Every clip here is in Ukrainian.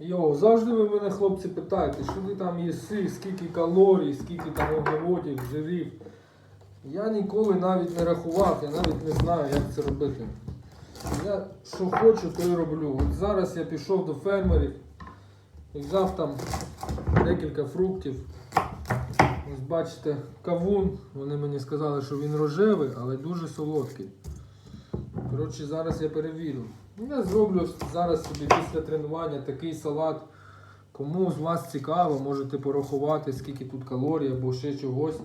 Йо, завжди ви мене, хлопці, питаєте, що ти там їси, скільки калорій, скільки там вуглеводів, жирів. Я ніколи навіть не рахував, я навіть не знаю, як це робити. Я що хочу, то і роблю. От зараз я пішов до фермерів і взяв там декілька фруктів. Ось бачите, кавун. Вони мені сказали, що він рожевий, але дуже солодкий. Коротше, зараз я перевірю. Ну, Я зроблю зараз собі після тренування такий салат. Кому з вас цікаво, можете порахувати, скільки тут калорій або ще чогось.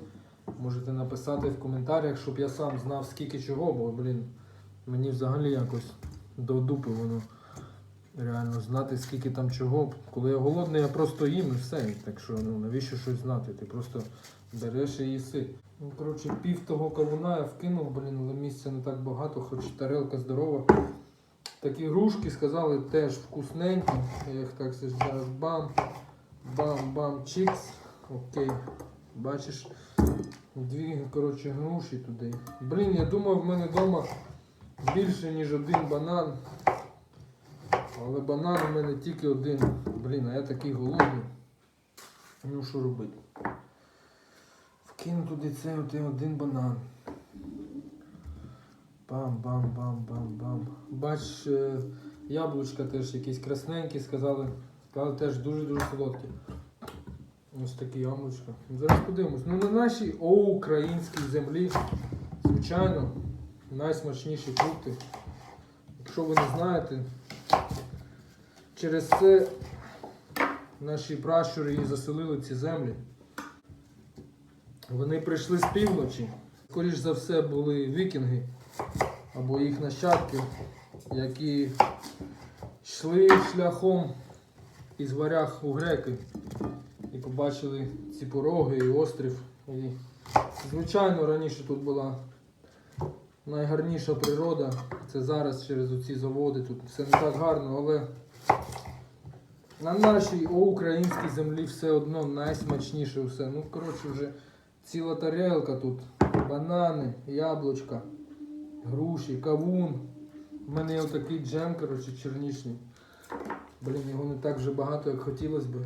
Можете написати в коментарях, щоб я сам знав, скільки чого, бо, блін, мені взагалі якось до дупи воно реально знати, скільки там чого. Коли я голодний, я просто їм і все. Так що ну, навіщо щось знати? Ти просто береш і їси. Ну, коротше, пів того кавуна я вкинув, блін, але місця не так багато, хоч тарелка здорова. Такі грушки сказали теж вкусненькі. Я їх так зараз бам, бам-бам, чікс. Окей. Бачиш, дві коротше, груші туди. Блін, я думав, в мене вдома більше, ніж один банан. Але банан у мене тільки один. Блін, а я такий голодний. Ну що робити? Вкину туди цей один банан. Бам-бам-бам-бам-бам. Бач, е, яблучка теж якісь красненькі, сказали. Сказали теж дуже-дуже солодкі. Ось такі яблучка. Зараз подивимось. Ну на нашій українській землі, звичайно, найсмачніші фрукти. Якщо ви не знаєте, через це наші пращури і заселили ці землі. Вони прийшли з півночі. Скоріш за все були вікінги або їх нащадки, які йшли шляхом із варяг у греки і побачили ці пороги і острів. І, звичайно, раніше тут була найгарніша природа. Це зараз через оці заводи тут все не так гарно, але на нашій українській землі все одно найсмачніше все. Ну, коротше, вже ціла тарелка тут. Банани, яблучка, груші, кавун. У мене є отакий джем, коротше, чернічний. Блін, його не так вже багато, як хотілося би.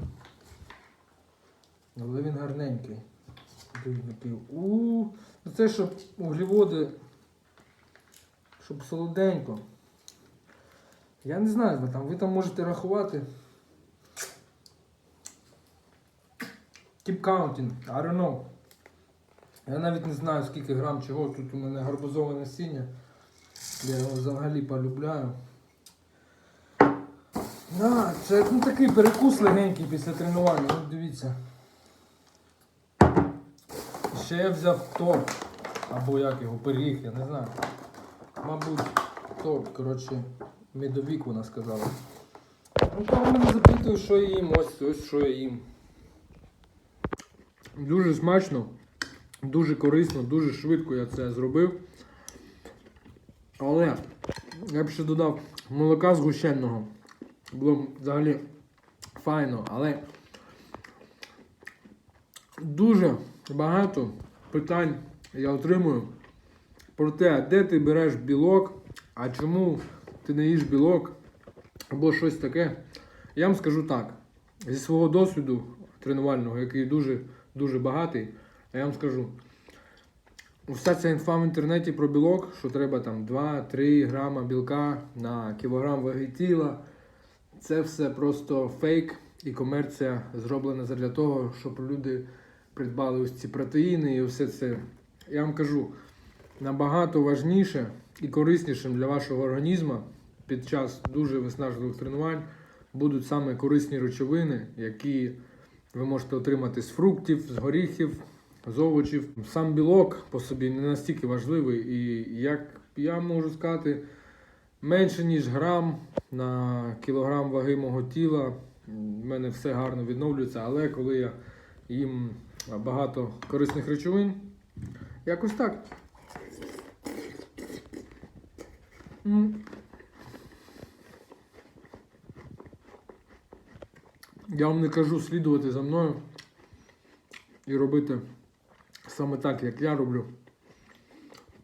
Але він гарненький. Дивись, напів. У, ну це щоб углеводи, щоб солоденько. Я не знаю, ви там, ви там можете рахувати. Keep counting, I don't know. Я навіть не знаю скільки грам чого. Тут у мене гарбузове насіння. Я його взагалі полюбляю. Да, це ну, такий перекус легенький після тренування. От дивіться. Ще я взяв торт. Або як його, пиріг, я не знаю. Мабуть, торт, коротше, медовік вона сказала. Ну, коли мене запитують, що я їм, ось ось що я їм. Дуже смачно, дуже корисно, дуже швидко я це зробив. Але я б ще додав молока згущеного. Було взагалі файно, але дуже багато питань я отримую про те, де ти береш білок, а чому ти не їш білок або щось таке. Я вам скажу так, зі свого досвіду тренувального, який дуже дуже багатий, я вам скажу. Вся ця інфа в інтернеті про білок, що треба там 2-3 грама білка на кілограм ваги тіла. Це все просто фейк і комерція зроблена для того, щоб люди придбали ось ці протеїни і все це. Я вам кажу, набагато важніше і кориснішим для вашого організму під час дуже виснажливих тренувань будуть саме корисні речовини, які ви можете отримати з фруктів, з горіхів, з овочів. Сам білок по собі не настільки важливий, і як я можу сказати, менше ніж грам на кілограм ваги мого тіла. В мене все гарно відновлюється, але коли я їм багато корисних речовин, якось так. Я вам не кажу слідувати за мною і робити саме так, як я роблю.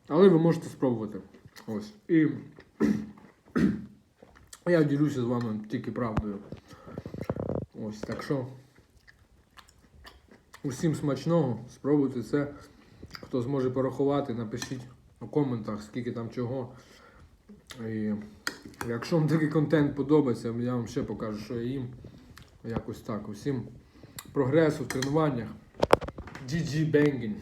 Але ви можете спробувати. Ось. І я ділюся з вами тільки правдою. Ось так що. Усім смачного, спробуйте це. Хто зможе порахувати, напишіть у коментах, скільки там чого. І якщо вам такий контент подобається, я вам ще покажу, що я їм. Якось так. Усім прогресу в тренуваннях. GG Banging.